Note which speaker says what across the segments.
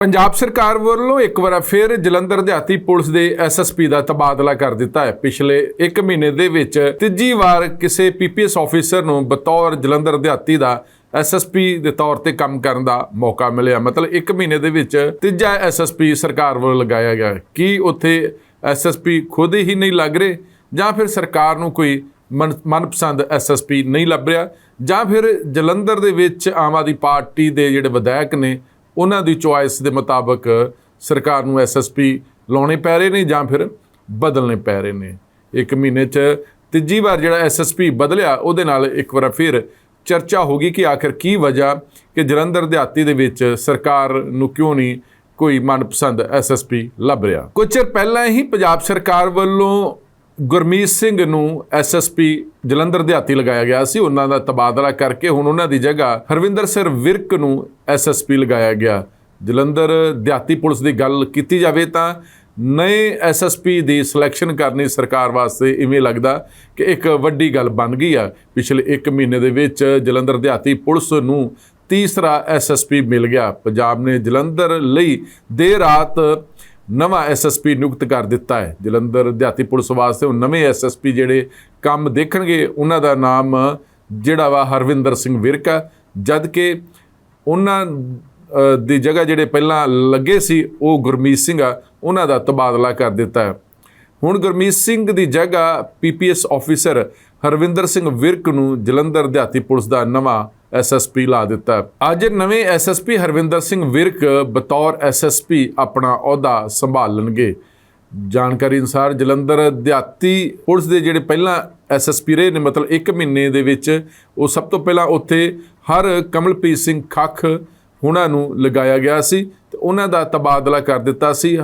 Speaker 1: ਪੰਜਾਬ ਸਰਕਾਰ ਵੱਲੋਂ ਇੱਕ ਵਾਰ ਫਿਰ ਜਲੰਧਰ ਦਿਹਾਤੀ ਪੁਲਿਸ ਦੇ ਐਸਐਸਪੀ ਦਾ ਤਬਾਦਲਾ ਕਰ ਦਿੱਤਾ ਹੈ। ਪਿਛਲੇ 1 ਮਹੀਨੇ ਦੇ ਵਿੱਚ ਤੀਜੀ ਵਾਰ ਕਿਸੇ ਪੀਪੀਐਸ ਆਫੀਸਰ ਨੂੰ ਬਤੌਰ ਜਲੰਧਰ ਦਿਹਾਤੀ ਦਾ ਐਸਐਸਪੀ ਦੇ ਤੌਰ ਤੇ ਕੰਮ ਕਰਨ ਦਾ ਮੌਕਾ ਮਿਲਿਆ। ਮਤਲਬ 1 ਮਹੀਨੇ ਦੇ ਵਿੱਚ ਤੀਜਾ ਐਸਐਸਪੀ ਸਰਕਾਰ ਵੱਲੋਂ ਲਗਾਇਆ ਗਿਆ ਹੈ। ਕੀ ਉੱਥੇ ਐਸਐਸਪੀ ਖੁਦ ਹੀ ਨਹੀਂ ਲੱਗ ਰਹੇ? ਜਾਂ ਫਿਰ ਸਰਕਾਰ ਨੂੰ ਕੋਈ ਮਨ- ਮਨਪਸੰਦ ਐਸਐਸਪੀ ਨਹੀਂ ਲੱਭ ਰਿਹਾ? ਜਾਂ ਫਿਰ ਜਲੰਧਰ ਦੇ ਵਿੱਚ ਆਮ ਆਦਮੀ ਪਾਰਟੀ ਦੇ ਜਿਹੜੇ ਵਿਧਾਇਕ ਨੇ ਉਹਨਾਂ ਦੀ ਚੁਆਇਸ ਦੇ ਮੁਤਾਬਕ ਸਰਕਾਰ ਨੂੰ ਐਸਐਸਪੀ ਲਾਉਣੇ ਪੈ ਰਹੇ ਨੇ ਜਾਂ ਫਿਰ ਬਦਲਣੇ ਪੈ ਰਹੇ ਨੇ। ਇੱਕ ਮਹੀਨੇ 'ਚ ਤੀਜੀ ਵਾਰ ਜਿਹੜਾ ਐਸਐਸਪੀ ਬਦਲਿਆ, ਉਹਦੇ ਨਾਲ ਇੱਕ ਵਾਰ ਫਿਰ ਚਰਚਾ ਹੋ ਗਈ ਕਿ ਆਖਰ ਕੀ ਵਜ੍ਹਾ ਕਿ ਜਲੰਧਰ ਦਿਹਾਤੀ ਦੇ ਵਿੱਚ ਸਰਕਾਰ ਨੂੰ ਕਿਉਂ ਨਹੀਂ ਕੋਈ ਮਨਪਸੰਦ ਐਸਐਸਪੀ ਲੱਭ ਰਿਹਾ। ਕੁਝ ਚਿਰ ਪਹਿਲਾਂ ਹੀ ਪੰਜਾਬ ਸਰਕਾਰ ਵੱਲੋਂ ਗੁਰਮੀਤ ਸਿੰਘ ਨੂੰ ਐਸਐਸਪੀ ਜਲੰਧਰ ਦਿਹਾਤੀ ਲਗਾਇਆ ਗਿਆ ਸੀ। ਉਹਨਾਂ ਦਾ ਤਬਾਦਲਾ ਕਰਕੇ ਹੁਣ ਉਹਨਾਂ ਦੀ ਜਗ੍ਹਾ ਹਰਵਿੰਦਰ ਸਰ ਵਿਰਕ ਨੂੰ ਐਸਐਸਪੀ ਲਗਾਇਆ ਗਿਆ। ਜਲੰਧਰ ਦਿਹਾਤੀ ਪੁਲਿਸ ਦੀ ਗੱਲ ਕੀਤੀ ਜਾਵੇ ਤਾਂ ਨਵੇਂ ਐਸਐਸਪੀ ਦੀ ਸਿਲੈਕਸ਼ਨ ਕਰਨੀ ਸਰਕਾਰ ਵਾਸਤੇ ਇਵੇਂ ਲੱਗਦਾ ਕਿ ਇੱਕ ਵੱਡੀ ਗੱਲ ਬਣ ਗਈ ਆ। ਪਿਛਲੇ 1 ਮਹੀਨੇ ਦੇ ਵਿੱਚ ਜਲੰਧਰ ਦਿਹਾਤੀ ਪੁਲਿਸ ਨੂੰ ਤੀਸਰਾ ਐਸਐਸਪੀ ਮਿਲ ਗਿਆ। ਪੰਜਾਬ ਨੇ ਜਲੰਧਰ ਲਈ ਦੇਰ ਰਾਤ ਨਵਾਂ ਐਸਐਸਪੀ ਨਿਯੁਕਤ ਕਰ ਦਿੱਤਾ ਹੈ। ਜਲੰਧਰ ਦਿਹਾਤੀ ਪੁਲਿਸ ਵਾਸਤੇ ਉਹ ਨਵੇਂ ਐਸਐਸਪੀ ਜਿਹੜੇ ਕੰਮ ਦੇਖਣਗੇ, ਉਹਨਾਂ ਦਾ ਨਾਮ ਜਿਹੜਾ ਵਾ ਹਰਵਿੰਦਰ ਸਿੰਘ ਵਿਰਕ ਆ ਜਦ ਕਿ ਉਹਨਾਂ ਦੀ ਜਗ੍ਹਾ ਜਿਹੜੇ ਪਹਿਲਾਂ ਲੱਗੇ ਸੀ, ਉਹ ਗੁਰਮੀਤ ਸਿੰਘ ਆ। ਉਹਨਾਂ ਦਾ ਤਬਾਦਲਾ ਕਰ ਦਿੱਤਾ ਹੈ। ਹੁਣ ਗੁਰਮੀਤ ਸਿੰਘ ਦੀ ਜਗ੍ਹਾ ਪੀਪੀਐਸ ਆਫੀਸਰ ਹਰਵਿੰਦਰ ਸਿੰਘ ਵਿਰਕ ਨੂੰ ਜਲੰਧਰ ਦਿਹਾਤੀ ਪੁਲਿਸ ਦਾ ਨਵਾਂ ਐਸਐਸਪੀ ਲਾ ਦਿੱਤਾ। ਅੱਜ ਨਵੇਂ ਐਸਐਸਪੀ ਹਰਵਿੰਦਰ ਸਿੰਘ ਵਿਰਕ ਬਤੌਰ ਐਸਐਸਪੀ ਆਪਣਾ ਅਹੁਦਾ ਸੰਭਾਲਣਗੇ। ਜਾਣਕਾਰੀ ਅਨੁਸਾਰ ਜਲੰਧਰ ਦਿਹਾਤੀ ਪੁਲਿਸ ਦੇ ਜਿਹੜੇ ਪਹਿਲਾਂ ਐਸਐਸਪੀ ਰਹੇ ਨੇ, ਮਤਲਬ 1 ਮਹੀਨੇ ਦੇ ਵਿੱਚ ਉਹ ਸਭ ਤੋਂ ਪਹਿਲਾਂ ਉੱਥੇ ਹਰ ਕਮਲਪ੍ਰੀਤ ਸਿੰਘ ਖੱਖ ਉਹਨਾਂ ਨੂੰ ਲਗਾਇਆ ਗਿਆ ਸੀ ਤੇ ਉਹਨਾਂ ਦਾ ਤਬਾਦਲਾ ਕਰ ਦਿੱਤਾ ਸੀ।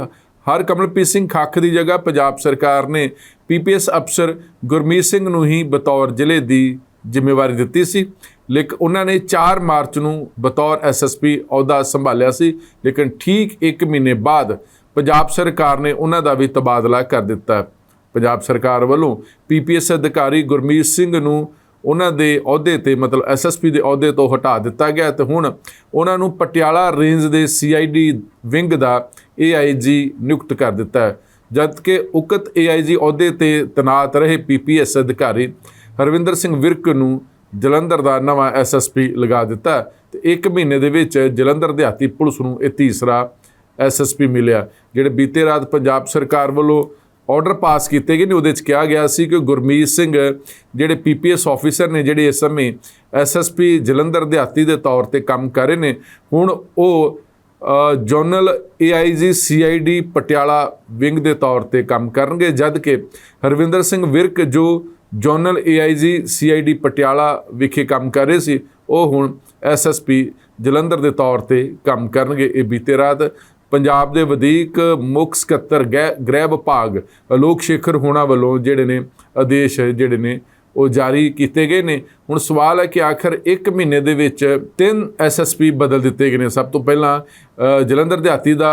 Speaker 1: ਹਰ ਕਮਲਪ੍ਰੀਤ ਸਿੰਘ ਖੱਖ ਦੀ ਜਗ੍ਹਾ ਪੰਜਾਬ ਸਰਕਾਰ ਨੇ ਪੀਪੀਐਸ ਅਫਸਰ ਗੁਰਮੀਤ ਸਿੰਘ ਨੂੰ ਹੀ ਬਤੌਰ ਜ਼ਿਲ੍ਹੇ ਦੀ ਜ਼ਿੰਮੇਵਾਰੀ ਦਿੱਤੀ ਸੀ। ਲੇਕ ਉਹਨਾਂ ਨੇ 4 ਮਾਰਚ ਨੂੰ ਬਤੌਰ ਐਸਐਸਪੀ ਅਹੁਦਾ ਸੰਭਾਲਿਆ ਸੀ, ਲੇਕਿਨ ਠੀਕ 1 ਮਹੀਨੇ ਬਾਅਦ ਪੰਜਾਬ ਸਰਕਾਰ ਨੇ ਉਹਨਾਂ ਦਾ ਵੀ ਤਬਾਦਲਾ ਕਰ ਦਿੱਤਾ। ਪੰਜਾਬ ਸਰਕਾਰ ਵੱਲੋਂ ਪੀਪੀਐਸ ਅਧਿਕਾਰੀ ਗੁਰਮੀਤ ਸਿੰਘ ਨੂੰ ਉਹਨਾਂ ਦੇ ਅਹੁਦੇ ਤੇ, ਮਤਲਬ ਐਸਐਸਪੀ ਦੇ ਅਹੁਦੇ ਤੋਂ ਹਟਾ ਦਿੱਤਾ ਗਿਆ ਤੇ ਹੁਣ ਉਹਨਾਂ ਨੂੰ ਪਟਿਆਲਾ ਰੇਂਜ ਦੇ ਸੀਆਈਡੀ ਵਿੰਗ ਦਾ ਏਆਈਜੀ ਨਿਯੁਕਤ ਕਰ ਦਿੱਤਾ ਹੈ। ਜਦ ਕਿ ਉਕਤ ਏਆਈਜੀ ਅਹੁਦੇ ਤੇ ਤੈਨਾਤ ਰਹੇ ਪੀਪੀਐਸ ਅਧਿਕਾਰੀ ਹਰਵਿੰਦਰ ਸਿੰਘ ਵਿਰਕ ਨੂੰ ਜਲੰਧਰ ਦਾ ਨਵਾਂ ਐਸਐਸਪੀ ਲਗਾ ਦਿੱਤਾ ਤੇ ਇੱਕ ਮਹੀਨੇ ਦੇ ਵਿੱਚ ਜਲੰਧਰ ਦਿਹਾਤੀ ਪੁਲਿਸ ਨੂੰ ਇਹ ਤੀਸਰਾ ਐਸਐਸਪੀ ਮਿਲਿਆ ਜਿਹੜੇ ਬੀਤੇ ਰਾਤ ਪੰਜਾਬ ਸਰਕਾਰ ਵੱਲੋਂ ਆਰਡਰ ਪਾਸ ਕੀਤੇ ਗਏ ਨੇ ਉਹਦੇ ਵਿੱਚ ਕਿਹਾ ਗਿਆ ਸੀ ਕਿ ਗੁਰਮੀਤ ਸਿੰਘ ਜਿਹੜੇ ਪੀਪੀਐਸ ਆਫੀਸਰ ਨੇ ਜਿਹੜੇ ਇਸ ਸਮੇਂ ਐਸਐਸਪੀ ਜਲੰਧਰ ਦਿਹਾਤੀ ਦੇ ਤੌਰ ਤੇ ਕੰਮ ਕਰ ਰਹੇ ਨੇ ਹੁਣ ਉਹ ਅ, general AIG CID Patiala wing ਦੇ ਤੌਰ ਤੇ ਕੰਮ ਕਰਨਗੇ ਜਦ ਕਿ ਹਰਵਿੰਦਰ ਸਿੰਘ ਵਿਰਕ ਜੋ ਜਨਰਲ ਏਆਈਜੀ ਸੀਆਈਡੀ ਪਟਿਆਲਾ ਵਿਖੇ ਕੰਮ ਕਰ ਰਹੇ ਸੀ। ਉਹ ਹੁਣ ਐਸਐਸਪੀ ਜਲੰਧਰ ਦੇ ਤੌਰ ਤੇ ਕੰਮ ਕਰਨਗੇ। ਇਹ ਬੀਤੇ ਰਾਤ ਪੰਜਾਬ ਦੇ ਵਧੀਕ ਮੁੱਖ ਸਕੱਤਰ ਗ੍ਰਹਿ ਗ੍ਰਹਿ ਵਿਭਾਗ ਅਲੋਕ ਸ਼ੇਖਰ ਹੋਣਾ ਵੱਲੋਂ ਜਿਹੜੇ ਨੇ ਆਦੇਸ਼ ਜਿਹੜੇ ਨੇ ਉਹ ਜਾਰੀ ਕੀਤੇ ਗਏ ਨੇ। ਹੁਣ ਸਵਾਲ ਹੈ ਕਿ ਆਖਰ 1 ਮਹੀਨੇ ਦੇ ਵਿੱਚ ਤਿੰਨ ਐਸਐਸਪੀ ਬਦਲ ਦਿੱਤੇ ਗਏ ਨੇ। ਸਭ ਤੋਂ ਪਹਿਲਾਂ ਜਲੰਧਰ ਦਿਹਾਤੀ ਦਾ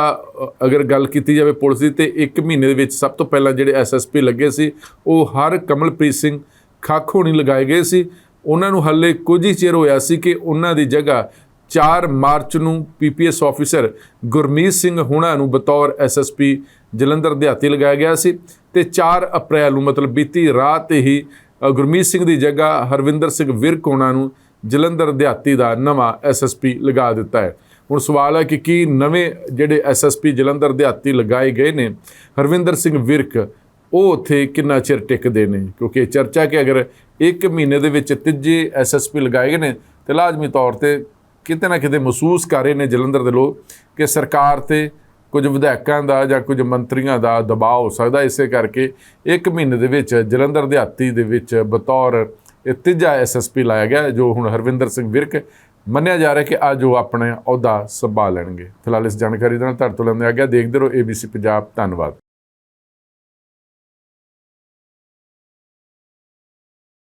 Speaker 1: ਅਗਰ ਗੱਲ ਕੀਤੀ ਜਾਵੇ ਪੁਲਿਸ ਦੀ, ਤੇ 1 ਮਹੀਨੇ ਦੇ ਵਿੱਚ ਸਭ ਤੋਂ ਪਹਿਲਾਂ ਜਿਹੜੇ ਐਸਐਸਪੀ ਲੱਗੇ ਸੀ, ਉਹ ਹਰ ਕਮਲਪ੍ਰੀਤ ਸਿੰਘ ਖੱਖ ਹੋਣੀ ਲਗਾਏ ਗਏ ਸੀ। ਉਹਨਾਂ ਨੂੰ ਹੱਲੇ ਕੁਝ ਹੀ ਚਿਰ ਹੋਇਆ ਸੀ ਕਿ ਉਹਨਾਂ ਦੀ ਜਗ੍ਹਾ 4 ਮਾਰਚ ਨੂੰ ਪੀਪੀਐਸ ਆਫੀਸਰ ਗੁਰਮੀਤ ਸਿੰਘ ਹੁਣਾ ਨੂੰ ਬਤੌਰ ਐਸਐਸਪੀ ਜਲੰਧਰ ਦਿਹਾਤੀ ਲਗਾਇਆ ਗਿਆ ਸੀ ਤੇ 4 ਅਪ੍ਰੈਲ ਨੂੰ ਮਤਲਬ ਬੀਤੀ ਰਾਤ ਹੀ ਗੁਰਮੀਤ ਸਿੰਘ ਦੀ ਜਗ੍ਹਾ ਹਰਵਿੰਦਰ ਸਿੰਘ ਵਿਰਕ ਹੋਣਾ ਨੂੰ ਜਲੰਧਰ ਦਿਹਾਤੀ ਦਾ ਨਵਾਂ ਐਸਐਸਪੀ ਲਗਾ ਦਿੱਤਾ ਹੈ। ਹੁਣ ਸਵਾਲ ਹੈ ਕਿ ਕੀ ਨਵੇਂ ਜਿਹੜੇ ਐਸਐਸਪੀ ਜਲੰਧਰ ਦਿਹਾਤੀ ਲਗਾਏ ਗਏ ਨੇ, ਹਰਵਿੰਦਰ ਸਿੰਘ ਵਿਰਕ, ਉਹ ਉੱਥੇ ਕਿੰਨਾ ਚਿਰ ਟਿਕਦੇ ਨੇ? ਕਿਉਂਕਿ ਚਰਚਾ ਕਿ ਅਗਰ 1 ਮਹੀਨੇ ਦੇ ਵਿੱਚ ਤੀਜੇ ਐਸਐਸਪੀ ਲਗਾਏ ਗਏ ਨੇ, ਤੇ ਲਾਜ਼ਮੀ ਤੌਰ ਤੇ ਕਿਤੇ ਨਾ ਕਿਤੇ ਮਹਿਸੂਸ ਕਰ ਰਹੇ ਨੇ ਜਲੰਧਰ ਦੇ ਲੋਕ ਕਿ ਸਰਕਾਰ ਤੇ ਕੁਝ ਵਿਧਾਇਕਾਂ ਦਾ ਜਾਂ ਕੁਝ ਮੰਤਰੀਆਂ ਦਾ ਦਬਾਅ ਹੋ ਸਕਦਾ। ਇਸੇ ਕਰਕੇ ਇੱਕ ਮਹੀਨੇ ਦੇ ਵਿੱਚ ਜਲੰਧਰ ਦਿਹਾਤੀ ਦੇ ਵਿੱਚ ਬਤੌਰ ਇਹ ਤੀਜਾ ਐਸਐਸਪੀ ਲਾਇਆ ਗਿਆ, ਜੋ ਹੁਣ ਹਰਵਿੰਦਰ ਸਿੰਘ ਵਿਰਕ ਮੰਨਿਆ ਜਾ ਰਿਹਾ ਕਿ ਅੱਜ ਉਹ ਆਪਣੇ ਅਹੁਦਾ ਸੰਭਾਲ ਲੈਣਗੇ। ਫਿਲਹਾਲ ਇਸ ਜਾਣਕਾਰੀ ਦੇ ਨਾਲ ਤੁਹਾਡੇ ਤੋਂ ਲੈਂਦੇ ਆ ਗਿਆ ਦੇਖਦੇ ਰਹੋ ABC ਪੰਜਾਬ ਧੰਨਵਾਦ।